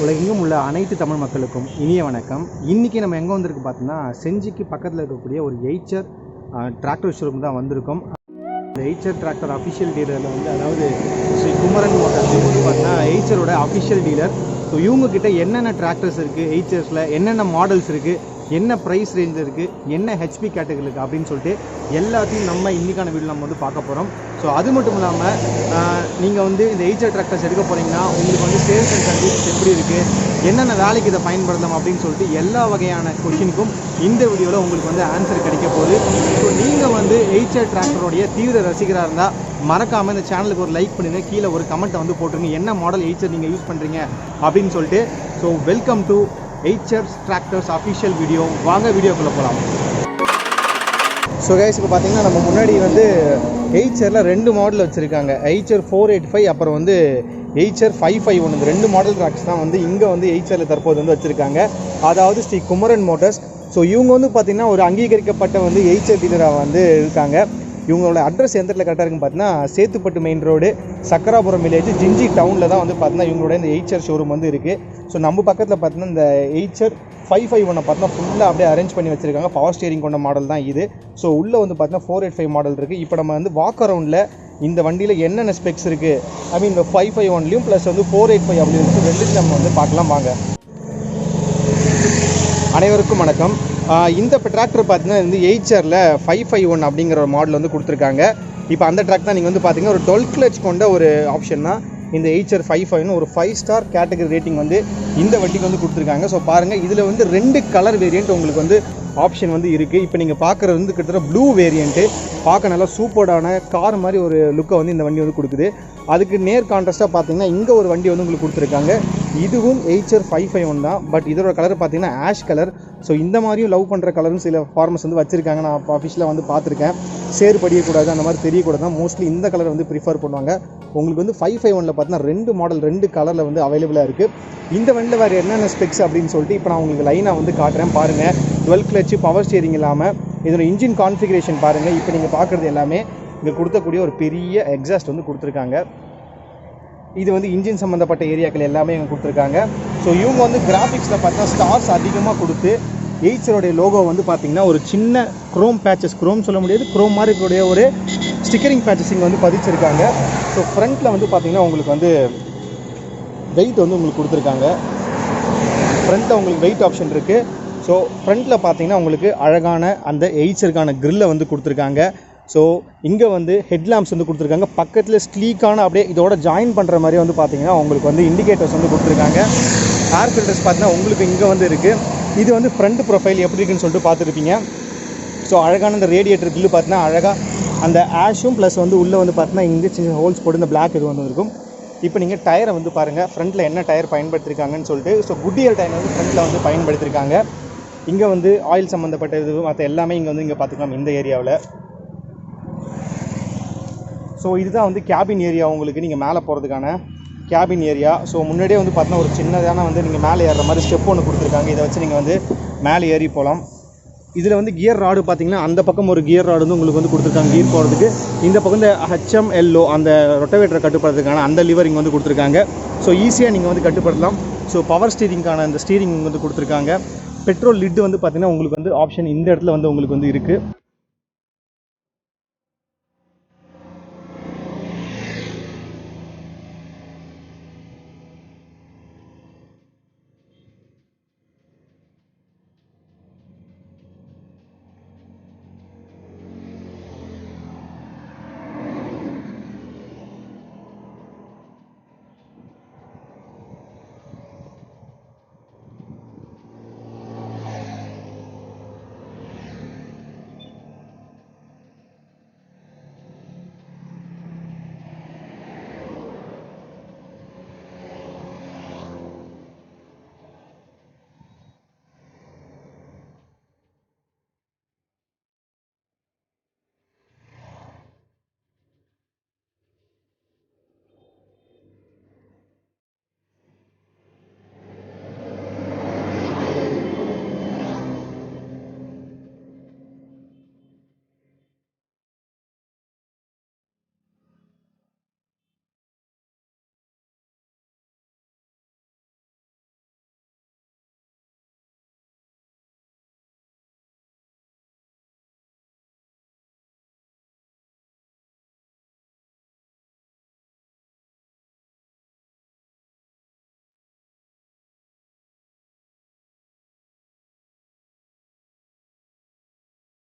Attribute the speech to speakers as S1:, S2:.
S1: உலகெங்கும் உள்ள அனைத்து தமிழ் மக்களுக்கும் இனிய வணக்கம். இன்றைக்கி நம்ம எங்கே வந்திருக்கு பார்த்தோன்னா செஞ்சிக்கு பக்கத்தில் இருக்கக்கூடிய ஒரு எய்ச்சர் டிராக்டர் ஷோரூம் தான் வந்திருக்கோம். இந்த எய்ச்சர் டிராக்டர் அஃபிஷியல் டீலரில் வந்து அதாவது ஸ்ரீ குமரன் மோட்டார்ஸ் வந்து பார்த்தீங்கன்னா எய்ச்சரோட அஃபிஷியல் டீலர் ஸோ இவங்கக்கிட்ட என்னென்ன டிராக்டர்ஸ் இருக்குது எய்ச்சர்ஸில் என்னென்ன மாடல்ஸ் இருக்குது என்ன ப்ரைஸ் ரேஞ்சில் இருக்குது என்ன ஹெச்பி கேட்டகரி இருக்குது அப்படின்னு சொல்லிட்டு எல்லாத்தையும் நம்ம இன்றைக்கான வீடியோ நம்ம வந்து பார்க்க போகிறோம் ஸோ அது மட்டும் இல்லாமல் நீங்கள் வந்து இந்த எய்ச்சர் டிராக்டர்ஸ் எடுக்க போகிறீங்கன்னா உங்களுக்கு வந்து சேல்ஸ் அண்ட் சர்வீஸ் எப்படி இருக்குது என்னென்ன வேலைக்கு இதை பயன்படுத்தலாம் அப்படின்னு சொல்லிட்டு எல்லா வகையான கொஷினுக்கும் இந்த வீடியோவில் உங்களுக்கு வந்து ஆன்சர் கிடைக்க போகுது. ஸோ நீங்கள் வந்து எய்ச்சர் டிராக்டருடைய தீவிர ரசிகராக இருந்தால் மறக்காமல் இந்த சேனலுக்கு ஒரு லைக் பண்ணுங்க கீழே ஒரு கமெண்ட்டை வந்து போட்டுருங்க என்ன மாடல் எய்ச்சர் நீங்கள் யூஸ் பண்ணுறீங்க அப்படின்னு சொல்லிட்டு. So welcome to Eicher's tractors official video வாங்க வீடியோக்குள்ளே போகலாம் ஸோ கைஸ் இப்போ பார்த்தீங்கன்னா நம்ம முன்னாடி வந்து எயிச்சரில் ரெண்டு மாடல் வச்சுருக்காங்க. எயிச்சர் ஃபோர் எயிட் ஃபைவ் அப்புறம் வந்து எயிச்சர் ஃபைவ் ஃபைவ் ஒன்று இந்த ரெண்டு மாடல் ட்ராக்ஸ் தான் வந்து இங்கே வந்து எயிச்சரில் தற்போது வந்து வச்சுருக்காங்க. அதாவது ஸ்ரீ குமரன் மோட்டர்ஸ் ஸோ இவங்க வந்து பார்த்திங்கன்னா ஒரு அங்கீகரிக்கப்பட்ட வந்து எயிச்சர் டீலராக வந்து இருக்காங்க. இவங்களோட அட்ரஸ் எந்த இடத்துல கரெக்டாக இருக்குன்னு பார்த்தீங்கன்னா Chetpet main road Chakkarapuram village Gingee டவுனில் தான் வந்து பார்த்தீங்கன்னா இவங்களோட இந்த எயிச்சர் ஷோரூம் வந்து இருக்குது ஸோ நம்ம பக்கத்தில் பார்த்தீங்கன்னா இந்த எயிச்சர் ஃபைவ் ஃபைவ் ஒன்னை பார்த்தீங்கன்னா ஃபுல்லாக அப்படியே அரேஞ்ச் பண்ணி வச்சிருக்காங்க. பவர் ஸ்டியரிங் கொண்ட மாடல் தான் இது. ஸோ உள்ளே வந்து பார்த்தீங்கன்னா ஃபோர் எயிட் ஃபைவ் மாடல் இருக்குது இப்போ நம்ம வந்து வாக் அரவுண்டில் இந்த வண்டியில் என்னென்ன ஸ்பெக்ஸ் இருக்குது ஐ மீன் இந்த ஃபைவ் ஃபைவ் ஒன்லையும் ப்ளஸ் வந்து ஃபோர் எயிட் ஃபைவ் அப்படின்னு ரெண்டுத்தையும் நம்ம வந்து பார்க்கலாம் வாங்க. அனைவருக்கும் வணக்கம். இந்த இப்போ டிராக்டர் பார்த்தீங்கன்னா வந்து எயிச்சரில் ஃபைவ் ஃபைவ் ஒன் அப்படிங்கிற ஒரு மாடல் வந்து கொடுத்துருக்காங்க. இப்போ அந்த ட்ராக் தான் நீங்கள் வந்து பார்த்தீங்கன்னா ஒரு டுவெல் கிளச் கொண்ட ஒரு ஆப்ஷன் தான். இந்த எய்ச்சர் ஃபைவ் ஃபைவ்னு ஒரு ஃபைவ் ஸ்டார் கேட்டகரி ரேட்டிங் வந்து இந்த வண்டிக்கு வந்து கொடுத்துருக்காங்க. ஸோ பாருங்கள் இதில் வந்து ரெண்டு கலர் வேரியண்ட் உங்களுக்கு வந்து ஆப்ஷன் வந்து இருக்குது இப்போ நீங்கள் பார்க்குறது வந்து கிட்டத்தட்ட ப்ளூ வேரியண்ட்டு பார்க்க நல்லா சூப்பர்டான கார் மாதிரி ஒரு லுக்கை வந்து இந்த வண்டி வந்து கொடுக்குது. அதுக்கு நேர் கான்ட்ராஸ்ட்டாக பார்த்தீங்கன்னா இங்கே ஒரு வண்டி வந்து உங்களுக்கு கொடுத்துருக்காங்க. இதுவும் எய்ச்சர் ஃபைவ் ஃபைவ் ஒன் தான். பட் இதோட கலர் பார்த்தீங்கன்னா ஆஷ் கலர் ஸோ இந்த மாதிரியும் லவ் பண்ணுற கலரும் சில ஃபார்மர்ஸ் வந்து வச்சுருக்காங்க. நான் அஃபிஷியலாக வந்து பார்த்துருக்கேன். சேர் படியக்கூடாது அந்த மாதிரி தெரியக்கூடாது தான். மோஸ்ட்லி இந்த கலர் வந்து ப்ரிஃபர் பண்ணுவாங்க. உங்களுக்கு வந்து ஃபைவ் ஃபைவ் ஒனில் பார்த்தீங்கன்னா ரெண்டு மாடல் ரெண்டு கலரில் வந்து அவைலபிளாக இருக்குது இந்த வண்டியில் வேறு என்னென்ன ஸ்பெக்ஸ் அப்படின்னு சொல்லிட்டு இப்போ நான் உங்களுக்கு லைனாக வந்து காட்டுறேன். பாருங்கள் டுவெல் கிளச்சு பவர் ஸ்டியரிங் இல்லாமல் இதோட இன்ஜின் கான்ஃபிகரேஷன் பாருங்கள் இப்போ நீங்கள் பார்க்குறது எல்லாமே இங்கே கொடுத்தக்கூடிய ஒரு பெரிய எக்ஸாஸ்ட் வந்து கொடுத்துருக்காங்க. இது வந்து இன்ஜின் சம்மந்தப்பட்ட ஏரியாக்கள் எல்லாமே இங்கே கொடுத்துருக்காங்க. ஸோ இவங்க வந்து கிராஃபிக்ஸில் பார்த்தீங்கன்னா ஸ்டார்ஸ் அதிகமாக கொடுத்து எய்ச்சருடைய லோகோ வந்து பார்த்திங்கன்னா ஒரு சின்ன குரோம் பேச்சஸ் குரோம் சொல்ல முடியாது குரோம் மாதிரி இருக்கக்கூடிய ஒரு ஸ்டிக்கரிங் பேச்சஸ் இங்கே வந்து பதிச்சிருக்காங்க. ஸோ ஃப்ரண்ட்டில் வந்து பார்த்திங்கன்னா உங்களுக்கு வந்து வெயிட் வந்து உங்களுக்கு கொடுத்துருக்காங்க. ஃப்ரண்ட்டில் உங்களுக்கு வெயிட் ஆப்ஷன் இருக்குது ஸோ ஃப்ரண்ட்டில் பார்த்தீங்கன்னா உங்களுக்கு அழகான அந்த எயிட்ஸருக்கான க்ரில்லை வந்து கொடுத்துருக்காங்க. ஸோ இங்கே வந்து ஹெட்லாம்ப்ஸ் வந்து கொடுத்துருக்காங்க. பக்கத்தில் ஸ்லீக்கான அப்படியே இதோட ஜாயின் பண்ணுற மாதிரி வந்து பார்த்தீங்கன்னா உங்களுக்கு வந்து இண்டிகேட்டர்ஸ் வந்து கொடுத்துருக்காங்க. ஏர் ஃபில்டர்ஸ் பார்த்தீங்கன்னா உங்களுக்கு இங்கே வந்து இருக்குது இது வந்து ஃப்ரண்ட் ப்ரொஃபைல் எப்படி இருக்குன்னு சொல்லிட்டு பார்த்துருப்பீங்க. ஸோ அழகான இந்த ரேடியேட்டர் கில்லு பார்த்தீங்கன்னா அழகாக அந்த ஆஷும் ப்ளஸ் வந்து உள்ளே வந்து பார்த்தீங்கன்னா இங்கே சின்ன ஹோல்ஸ் போட்டு இந்த பிளாக் இது வந்து இருக்கும். இப்போ நீங்கள் டயரை வந்து பாருங்கள் ஃப்ரண்ட்டில் என்ன டயர் பயன்படுத்திருக்காங்கன்னு சொல்லிட்டு ஸோ குட்டியல் டயர் வந்து ஃப்ரண்ட்டில் வந்து பயன்படுத்தியிருக்காங்க இங்கே வந்து ஆயில் சம்மந்தப்பட்ட இது மற்ற எல்லாமே இங்கே வந்து இங்கே பார்த்துக்கலாம் இந்த ஏரியாவில் ஸோ இதுதான் வந்து கேபின் ஏரியா உங்களுக்கு நீங்கள் மேலே போகிறதுக்கான கேபின் ஏரியா ஸோ முன்னாடியே வந்து பார்த்தீங்கன்னா ஒரு சின்னதான வந்து நீங்கள் மேலே ஏறுற மாதிரி ஸ்டெப் ஒன்று கொடுத்துருக்காங்க. இதை வச்சு நீங்கள் வந்து மேலே ஏறி போகலாம் இதில் வந்து கியர் ராடு பார்த்தீங்கன்னா அந்த பக்கம் ஒரு கியர் ராடு வந்து உங்களுக்கு வந்து கொடுத்துருக்காங்க. கீர் போகிறதுக்கு இந்த பக்கம் இந்த ஹெச்எம் எல்லோ அந்த ரொட்டவேட்டரை கட்டுப்படுறதுக்கான அந்த லிவர் இங்கே வந்து கொடுத்துருக்காங்க. ஸோ ஈஸியாக நீங்கள் வந்து கட்டுப்படுத்தலாம். ஸோ பவர் ஸ்டீரிங்கான அந்த ஸ்டீரிங் வந்து கொடுத்துருக்காங்க. பெட்ரோல் லிட்டு வந்து பார்த்திங்கன்னா உங்களுக்கு வந்து ஆப்ஷன் இந்த இடத்துல வந்து உங்களுக்கு வந்து இருக்குது